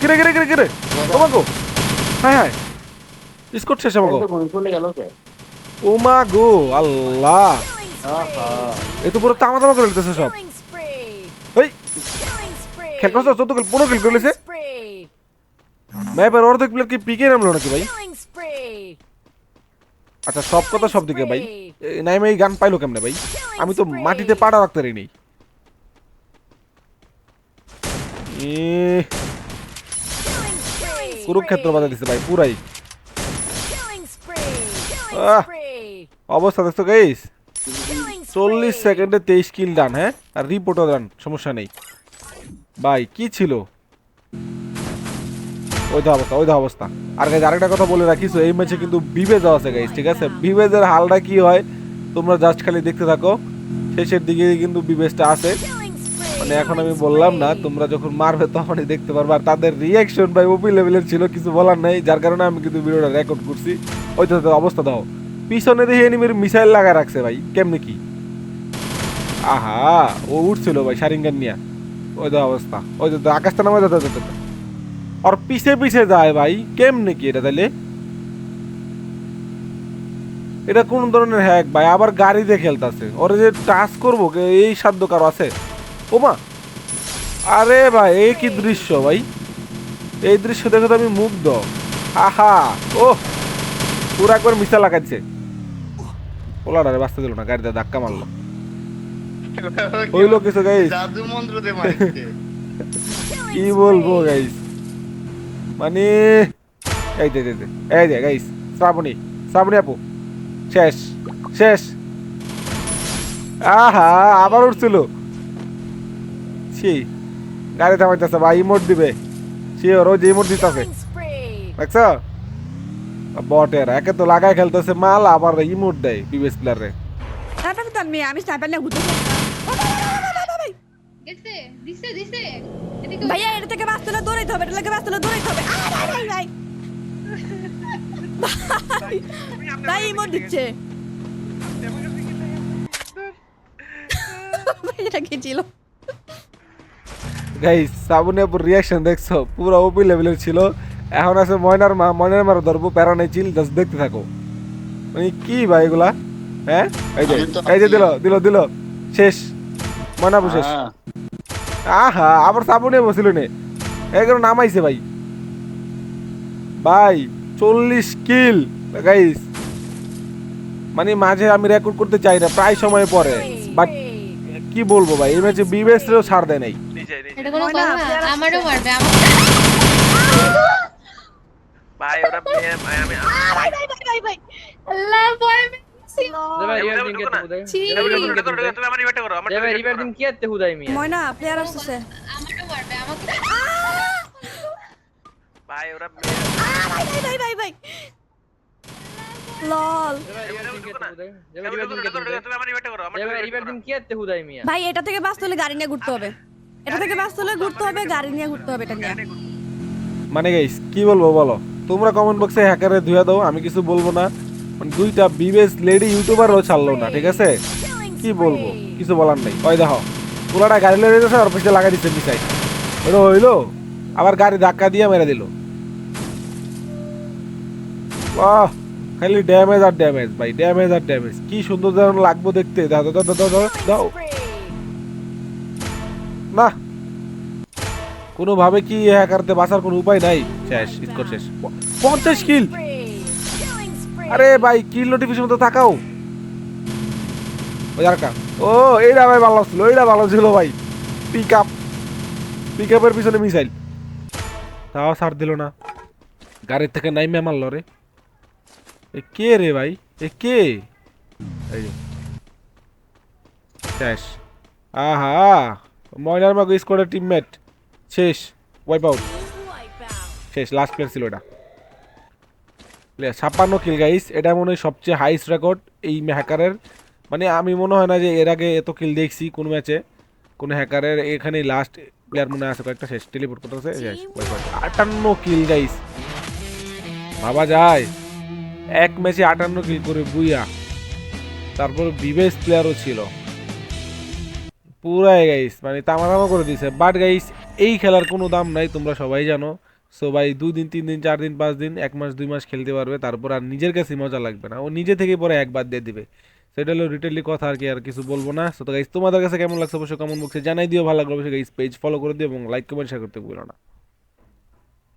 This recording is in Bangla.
কিরে কিরে কিরে কিরে? গো হ্যাঁ হ্যাঁ স্কোর শেষ আমাকে? গেল কে ওমা গো আল্লাহ. এ তো পুরো তামা তামা করে দিতেছে সব। এই খেল করছ? চোদ্দ কিল পনেরো কিল করেছে spree. ম্যাপের অর্ধেক প্লেয়ার কি পিকে নামলো নাকি ভাই? আচ্ছা সব কথা সব দিকে ভাই। নাইমে, এই গান পাইলো কেমনে ভাই? আমি তো মাটিতে পাড়া রাখতে Killing spree. কুরুক্ষেত্র বাধা দিছে ভাই পুরাই. অবস্থা দেখছ গাইস চল্লিশ. সেকেন্ডে তেইশ কিল ডান হ্যাঁ? আর রিপোর্টও ডান সমস্যা নেই। ভাই কি ছিল? ওই তো অবস্থা ওই তো অবস্থা। আর গাইজ আরেকটা কথা বলে রাখিস এই ম্যাচে কিন্তু বিবেজ আছে গাইজ ঠিক আছে? বিবেজের হালটা কি হয় তোমরা জাস্ট খালি দেখতে থাকো। শেষের দিকে কিন্তু বিবেজটা আছে. মানে এখন আমি বললাম না, তোমরা যখন মারবে তখনই দেখতে পারবে। আর তাদের রিয়াকশন ভাই ওপি লেভেলের ছিল, কিছু বলার নাই। যার কারণে আমি কিন্তু ভিডিওটা রেকর্ড করছি। ওই তো অবস্থা দাও। পিছনে দেখে এনিমির মিসাইল লাগা রাখছে ভাই। কেমনে কি? আহা, ও উঠছিল ভাই সারিঙ্গান নিয়া। ওই তো অবস্থা। ওই তো আকাশটা নামে যেতে যেতে আর পিছে পিছে যায় ভাই। কেমনে কি এটা তাইলে? এটা কোন ধরনের হ্যাক ভাই? আবার গাড়িতে খেলতাছে। ওরে যে টাচ করব এই সাধ্য কারও আছে? ওমা! আরে ভাই এই কি দৃশ্য ভাই? এই দৃশ্য দেখে তো আমি মুগ্ধ। আহা! ও পুরো একবার মিশা লাগাচ্ছে ওলাডারে বাঁচতে দিল না গাড়িতে ধাক্কা মারলো। হইল কিছু গাইস কি বলব গাইস মানে এই দে দে দে এই দে গাইস শ্রাবণী শ্রাবণী আপু শেষ শেষ। আহা আবার উঠছিল। ছি। গাড়ি থামাইতেছে ভাই ইমোট দিবে। ও যে ইমোট দিতেছে. দেখছ? বটের একে তো লাগাই খেলতেছে মাল আবার ইমোট দেয় বিবেস প্লেয়ারে আমি স্নাইপার নিয়ে ভাইয়া এটা থেকে বাঁচতে হলে দৌড়াইতে হবে এটা থেকে বাঁচতে হলে দৌড়াইতে হবে। ভাই, ভাই ইমোট দিচ্ছে। এটা কি ছিল? গাইস আপুর রিয়াকশন দেখছ? পুরো ওপি লেভেলের ছিল। এখন আছে ময়নার মা ময়নার মারো ধরবো প্যারা নেই চিল জাস্ট দেখতে থাকো। মানে কি ভাই এগুলা? হ্যাঁ? এই যে এই যে। দিল দিল দিল। শেষ। ময়না শেষ। হ্যাঁ। আহা আবার শ্রাবণী বসিল নে। এগুলো নামাইছে ভাই। ভাই চল্লিশ কিল গাইস মানে মাঝে আমি রেকর্ড করতে চাই না প্রায় সময় পরে। বাট কি বলব ভাই এই ম্যাচে বিবেসরেও ছাড় দেয় নাই। এটা কোনো ময়না, কথা আপনারা আমারও মারবে ভাই ওরা ভাই আমি আল্লাহ ভয় পেয়েছি। ছি। তুমি আমার ইনভাইট করো আমার ময়না প্লেয়ার আসছে আমারও মারবে আমাকে ভাই ওরা ভাই। ভাই ভাই ভাই লল। তুমি আমার ইনভাইট করো আমার ভাই এটা থেকে বাঁচতে হলে গাড়ি নিয়ে ঘুরতে হবে। এটা থেকে বাঁচতে হলে ঘুরতে হবে, গাড়ি নিয়ে ঘুরতে হবে এটা নিয়ে। মানে গাইস কি বলব বলো? তোমরা কমেন্ট বক্সে হ্যাকারে দাও, আমি কিছু বলব না। মানে দুইটা বিবেস লেডি ইউটিউবারও ছাড়লো না, ঠিক আছে? কি বলব? কিছু বলার নেই। দেখো, পুরাটা গাড়ি লেগে গেছে আর পিছনে লাগাই দিচ্ছে মিসাই ওটা হইল? আবার গাড়ি ধাক্কা দিয়ে মেরে দিল। বাহ, খালি ড্যামেজ আর ড্যামেজ ভাই ড্যামেজ আর ড্যামেজ কি সুন্দর যেন লাগবো দেখতে। দাও দাও দাও দাও। না কোনোভাবে কি হ্যাকারতে বাঁচার কোনো উপায় নাই? শেষ স্কোর শেষ। পঞ্চাশ কিল? আরে ভাই কিল নোটিফিকেশন তো থাকাও। ওই আরেকটা। ও এইটা ভাই ভালো ছিল এইটা ভালো ছিল ভাই। পিক আপ পিক আপের পিছনে মিসাইল তাও ছাড় দিল না। গাড়ির থেকে নাইমে মারলো রে। এ কে রে ভাই? এ কে? এই। শেষ। আহা। ময়নার মাগো স্কোয়াডের টিমমেট শেষ। ওয়াইপ আউট শেষ লাস্ট প্লেয়ার ছিল এটা। ছাপ্পান্ন কিল গাইস এটা মনে হয় সবচেয়ে হাইস্ট রেকর্ড এই হ্যাকারের মানে আমি মনে হয় না যে এর আগে এত কিল দেখছি কোন ম্যাচে কোন হ্যাকারের এখানে লাস্ট প্লেয়ার মনে আছে, কয়েকটা শেষ। টেলিপোর্ট করতেছে আটান্ন কিল গাইস ভাবা যায়। এক ম্যাচে আটান্ন কিল করে বুইয়া। তারপর বিবেস প্লেয়ারও ছিল। পুরাই গাইস মানে তামা তামা করে দিছে। বাট গাইস এই খেলার কোনো দাম নাই, তোমরা সবাই জানো। সো ভাই দুই দিন তিন দিন চার দিন পাঁচ দিন এক মাস, দুই মাস খেলতে পারবে। তারপর আর নিজের কাছে মজা লাগবে না। ও নিজে থেকে পরে একবার দিয়ে দিবে। সেটা হলো রিটেলি কথা আর কি, আর কিছু বলব না। সো তো গাইস তোমাদের কাছে কেমন লাগছে? অবশ্যই কমেন্ট বক্সে জানাই দিও। ভালো লাগল অবশ্যই গাইস পেজ ফলো করে দিও এবং লাইক কমেন্ট শেয়ার করতে ভুলো না।